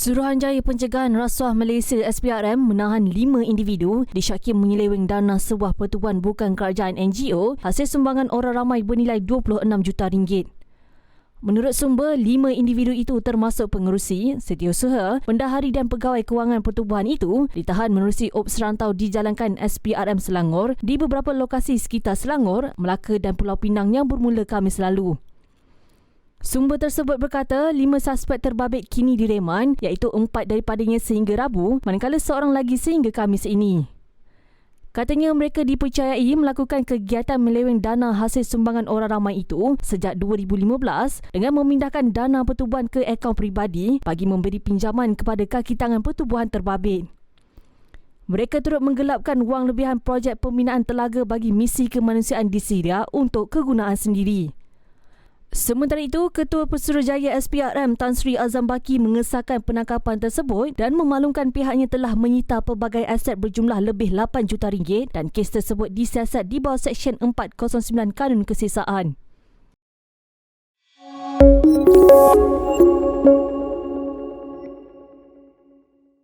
Suruhanjaya Pencegahan Rasuah Malaysia SPRM menahan lima individu disyaki menyeleweng dana sebuah pertubuhan bukan kerajaan NGO hasil sumbangan orang ramai bernilai 26 juta ringgit. Menurut sumber, lima individu itu termasuk pengerusi, setiausaha, bendahari dan pegawai kewangan pertubuhan itu ditahan menerusi ops rantau dijalankan SPRM Selangor di beberapa lokasi sekitar Selangor, Melaka dan Pulau Pinang yang bermula Khamis lalu. Sumber tersebut berkata lima suspek terbabit kini direman iaitu empat daripadanya sehingga Rabu manakala seorang lagi sehingga Khamis ini. Katanya mereka dipercayai melakukan kegiatan meleweng dana hasil sumbangan orang ramai itu sejak 2015 dengan memindahkan dana pertubuhan ke akaun peribadi bagi memberi pinjaman kepada kaki tangan pertubuhan terbabit. Mereka turut menggelapkan wang lebihan projek pembinaan telaga bagi misi kemanusiaan di Syria untuk kegunaan sendiri. Sementara itu, Ketua Pesuruhjaya SPRM Tan Sri Azam Baki mengesahkan penangkapan tersebut dan memaklumkan pihaknya telah menyita pelbagai aset berjumlah lebih 8 juta ringgit dan kes tersebut disiasat di bawah Seksyen 409 Kanun Kesisaan.